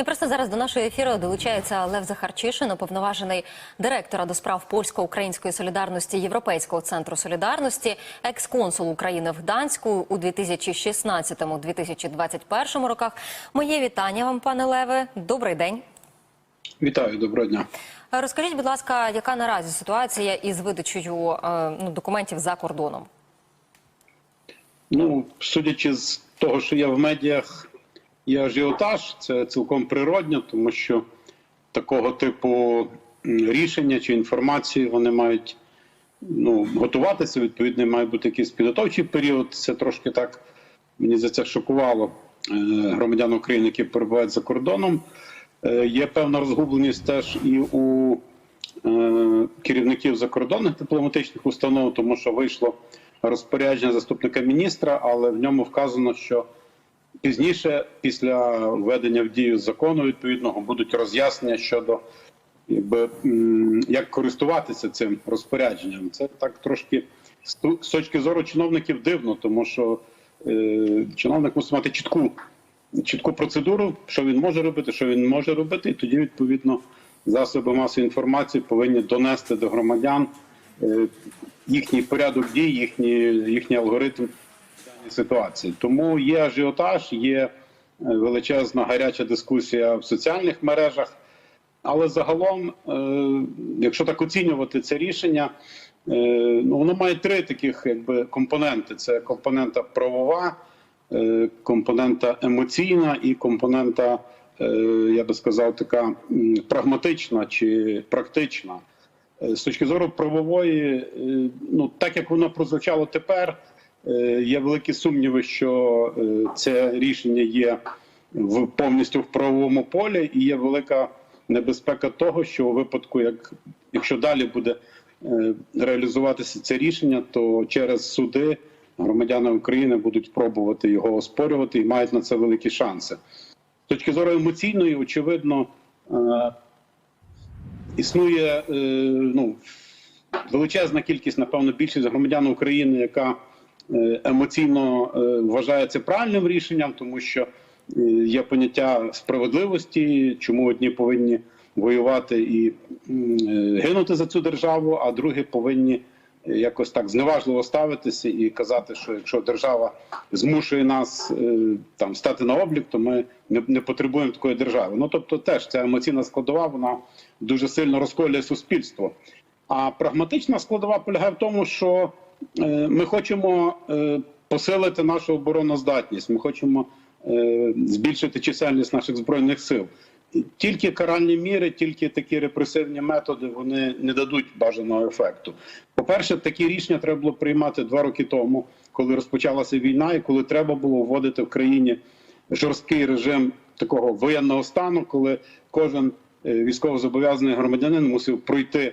І просто зараз до нашого ефіру долучається Лев Захарчишин, уповноважений директора до справ польсько-української солідарності Європейського центру солідарності, екс-консул України в Гданську у 2016-2021 роках. Моє вітання вам, пане Леве. Добрий день. Вітаю, доброго дня. Розкажіть, будь ласка, яка наразі ситуація із видачею е, ну, документів за кордоном? Ну, судячи з того, що є в медіах, є ажіотаж, це цілком природньо, тому що такого типу рішення чи інформації вони мають ну, готуватися. Відповідно, має бути якийсь підготовчий період. Це трошки так мені за це шокувало е, громадян України, які перебувають за кордоном. Е, Є певна розгубленість теж і у е, керівників закордонних дипломатичних установ, тому що вийшло розпорядження заступника міністра, але в ньому вказано, що пізніше, після введення в дію закону відповідного, будуть роз'яснення щодо якби, як користуватися цим розпорядженням. Це так трошки з точки зору чиновників дивно, тому що е, чиновник мусить мати чітку, чітку процедуру, що він може робити, що він може робити, і тоді відповідно засоби масової інформації повинні донести до громадян е, їхній порядок дій, їхній, їхній алгоритм ситуації. Тому є ажіотаж, є е, величезна гаряча дискусія в соціальних мережах. Але загалом, е, якщо так оцінювати це рішення, е, ну воно має три таких якби компоненти: це компонента правова, компонента емоційна і компонента, я би сказав, така прагматична чи практична. З точки зору правової, ну так як воно прозвучало тепер, є великі сумніви, що е, це рішення є в повністю в правовому полі, і є велика небезпека того, що у випадку, як якщо далі буде е, реалізуватися це рішення, то через суди громадяни України будуть пробувати його оспорювати і мають на це великі шанси. З точки зору емоційної, очевидно, е, існує е, ну, величезна кількість, напевно, більшість громадян України, яка е, емоційно е, вважає це правильним рішенням, тому що е, є поняття справедливості, чому одні повинні воювати і е, гинути за цю державу, а другі повинні е, якось так зневажливо ставитися і казати, що якщо держава змушує нас е, там стати на облік, то ми не, не потребуємо такої держави. Ну тобто, теж ця емоційна складова вона дуже сильно розколює суспільство. А прагматична складова полягає в тому, що е, ми хочемо е, посилити нашу обороноздатність, ми хочемо е, збільшити чисельність наших збройних сил. Тільки каральні міри, тільки такі репресивні методи вони не дадуть бажаного ефекту. По-перше, такі рішення треба було приймати два роки тому, коли розпочалася війна, і коли треба було вводити в країні жорсткий режим такого воєнного стану, коли кожен е, військовозобов'язаний громадянин мусив пройти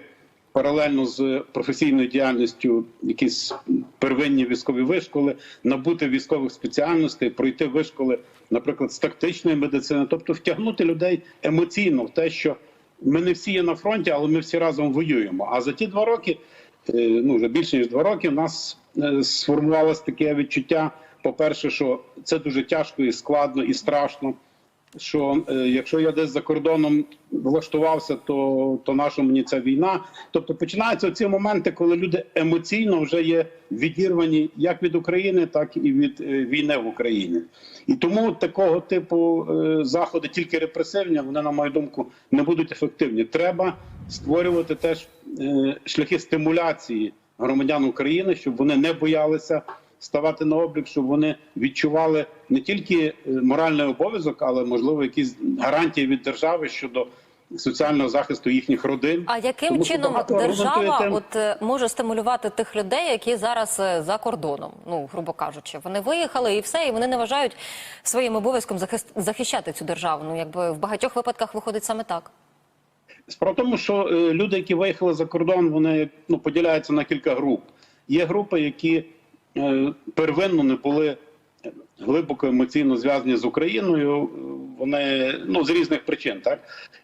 паралельно з професійною діяльністю якісь первинні військові вишколи, набути військових спеціальностей, пройти вишколи, наприклад, з тактичної медицини, тобто втягнути людей емоційно в те, що ми не всі є на фронті, але ми всі разом воюємо. А за ті два роки, е, ну вже більше ніж два роки, у нас е, сформувалось таке відчуття. По-перше, що це дуже тяжко і складно, і страшно що е, якщо я десь за кордоном влаштувався, то, то наша мені ця війна. Тобто починаються ці моменти, коли люди емоційно вже є відірвані як від України, так і від е, війни в Україні. І тому такого типу е, заходи, тільки репресивні, вони, на мою думку, не будуть ефективні. Треба створювати теж е, шляхи стимуляції громадян України, щоб вони не боялися ставати на облік, щоб вони відчували не тільки е, моральний обов'язок, але можливо якісь гарантії від держави щодо соціального захисту їхніх родин. А яким Тому чином держава тим- от е, може стимулювати тих людей, які зараз е, за кордоном, ну грубо кажучи, вони виїхали і все, і вони не вважають своїм обов'язком захист- захищати цю державу. Ну якби в багатьох випадках виходить саме так. Справа в тому, що е, люди, які виїхали за кордон, вони ну поділяються на кілька груп. Є групи, які первинно не були глибоко емоційно зв'язані з Україною. е, Вони ну з різних причин, так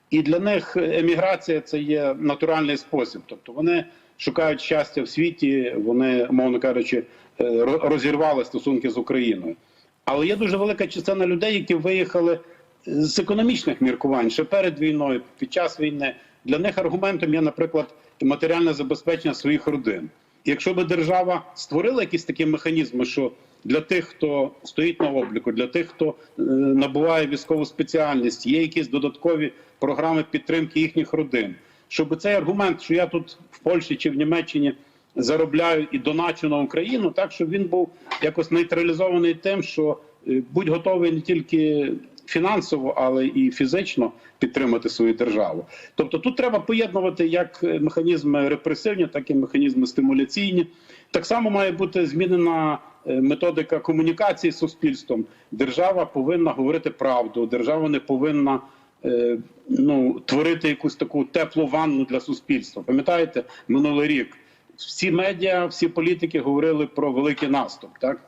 і для них еміграція це є натуральний спосіб. Тобто вони шукають щастя в світі, вони, мовно кажучи, е, розірвали стосунки з Україною. Але є дуже велика частина людей, які виїхали з економічних міркувань, ще перед війною, під час війни, для них аргументом є, наприклад, матеріальне забезпечення своїх родин. Якщо би держава створила якісь такі механізми, що для тих, хто стоїть на обліку, для тих, хто е, набуває військову спеціальність, є якісь додаткові програми підтримки їхніх родин, щоб цей аргумент, що я тут в Польщі чи в Німеччині заробляю і доначу на Україну, так щоб він був якось нейтралізований тим, що е, будь готовий не тільки фінансово, але і фізично підтримати свою державу. Тобто тут треба поєднувати як е, механізми репресивні, так і механізми стимуляційні. Так само має бути змінена е, методика комунікації з суспільством. Держава повинна говорити правду, держава не повинна. е, Ну, творити якусь таку теплу ванну для суспільства. Пам'ятаєте, минулий рік всі медіа, всі політики говорили про великий наступ. Так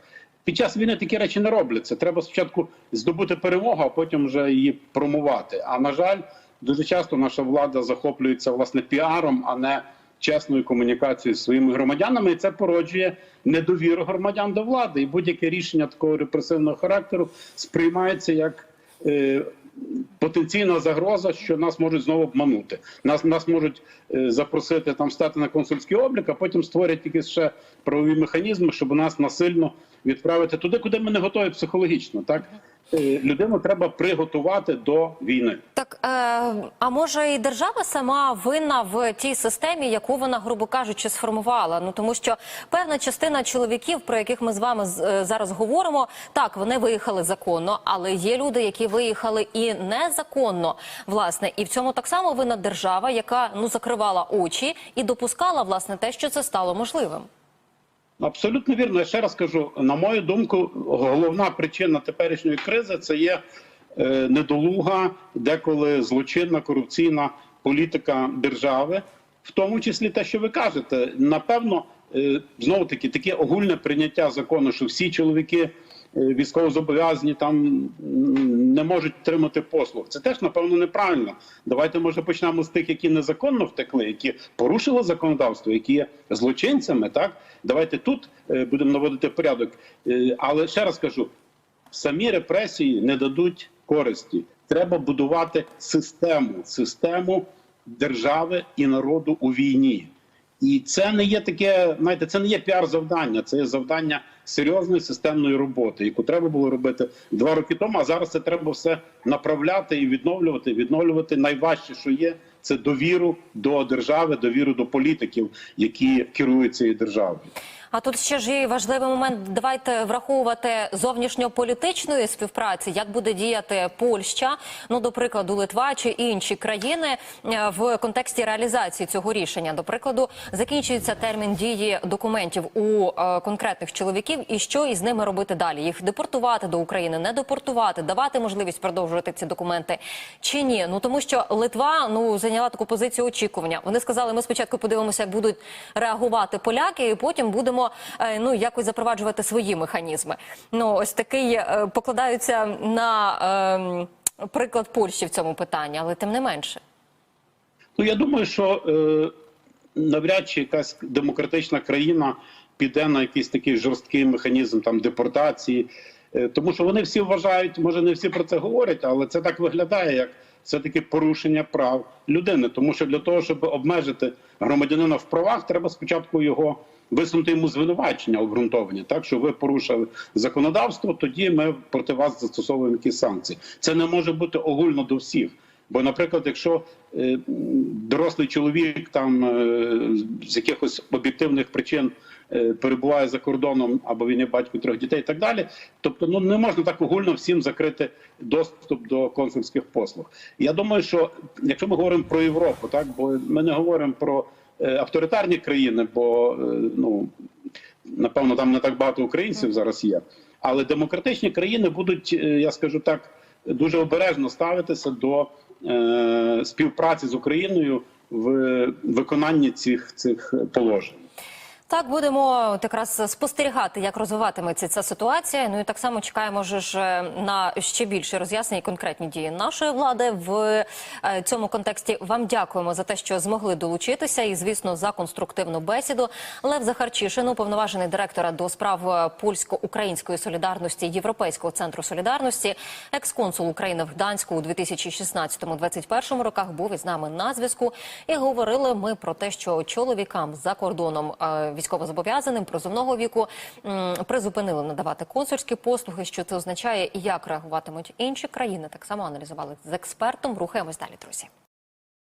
під час війни такі речі не робляться. Треба спочатку здобути перемогу, а потім вже її промувати. А на жаль, дуже часто наша влада захоплюється власне піаром, а не чесною комунікацією з своїми громадянами, і це породжує недовіру громадян до влади. І будь-яке рішення такого репресивного характеру сприймається як. Е, Потенційна загроза, що нас можуть знову обманути. Нас нас можуть е, запросити там стати на консульський облік, а потім створять якісь ще правові механізми, щоб нас насильно відправити туди, куди ми не готові психологічно. Так Е, людину треба приготувати до війни. Так, е, а може і держава сама винна в тій системі, яку вона, грубо кажучи, сформувала? Ну тому що певна частина чоловіків, про яких ми з вами е, зараз говоримо, так вони виїхали законно, але є люди, які виїхали і незаконно, власне, і в цьому так само винна держава, яка ну закривала очі і допускала власне те, що це стало можливим. Абсолютно вірно. Я ще раз кажу: на мою думку, головна причина теперішньої кризи це є е, недолуга, деколи злочинна корупційна політика держави, в тому числі те, що ви кажете. Напевно, е, знову таки таке огульне прийняття закону, що всі чоловіки військовозобов'язані там не можуть отримати послуг. Це теж напевно неправильно. Давайте може почнемо з тих, які незаконно втекли, які порушили законодавство, які є злочинцями. Так давайте тут е, будемо наводити порядок. Е, але ще раз кажу: самі репресії не дадуть користі. Треба будувати систему, систему держави і народу у війні. І це не є таке, знаєте, це не є піар-завдання, це є завдання серйозної системної роботи, яку треба було робити два роки тому. А зараз це треба все направляти і відновлювати. Відновлювати найважче, що є, це довіру до держави, довіру до політиків, які керують цією державою. А тут ще ж є важливий момент. Давайте враховувати зовнішньополітичної співпраці, як буде діяти Польща, ну до прикладу, Литва чи інші країни е, в контексті реалізації цього рішення. До прикладу, закінчується термін дії документів у е, конкретних чоловіків, і що із ними робити далі? Їх депортувати до України, не депортувати, давати можливість продовжувати ці документи чи ні? Ну тому що Литва ну зайняла таку позицію очікування. Вони сказали, ми спочатку подивимося, як будуть реагувати поляки, і потім будемо е, ну якось запроваджувати свої механізми. Ну ось такий е, покладаються на е, приклад Польщі в цьому питанні, але тим не менше. Ну я думаю, що е, навряд чи якась демократична країна піде на якийсь такий жорсткий механізм там депортації, е, тому що вони всі вважають, може не всі про це говорять, але це так виглядає, як все таки порушення прав людини. Тому що для того, щоб обмежити громадянина в правах, треба спочатку його висунути йому звинувачення обґрунтовані, так що ви порушили законодавство, тоді ми проти вас застосовуємо якісь санкції. Це не може бути огульно до всіх. Бо, наприклад, якщо е, дорослий чоловік там е, з якихось об'єктивних причин е, перебуває за кордоном або він є батько трьох дітей, і так далі, тобто ну не можна так огульно всім закрити доступ до консульських послуг. Я думаю, що якщо ми говоримо про Європу, так бо ми не говоримо про авторитарні країни, бо е, ну напевно там не так багато українців зараз є. Але демократичні країни будуть, е, я скажу так, дуже обережно ставитися до е, співпраці з Україною в виконанні цих цих положень. Так, будемо якраз спостерігати, як розвиватиметься ця ситуація. Ну і так само чекаємо ж е, на ще більше роз'яснень і конкретні дії нашої влади в е, цьому контексті. Вам дякуємо за те, що змогли долучитися, і звісно за конструктивну бесіду. Лев Захарчишин, уповноважений директора до справ е, польсько-української солідарності Європейського центру солідарності, екс-консул України в Гданську у 2016-2021 роках був із нами на зв'язку. І говорили ми про те, що чоловікам за кордоном військовозобов'язаним призовного віку призупинили надавати консульські послуги. Що це означає і як реагуватимуть інші країни? Так само аналізували з експертом. Рухаємось далі, друзі.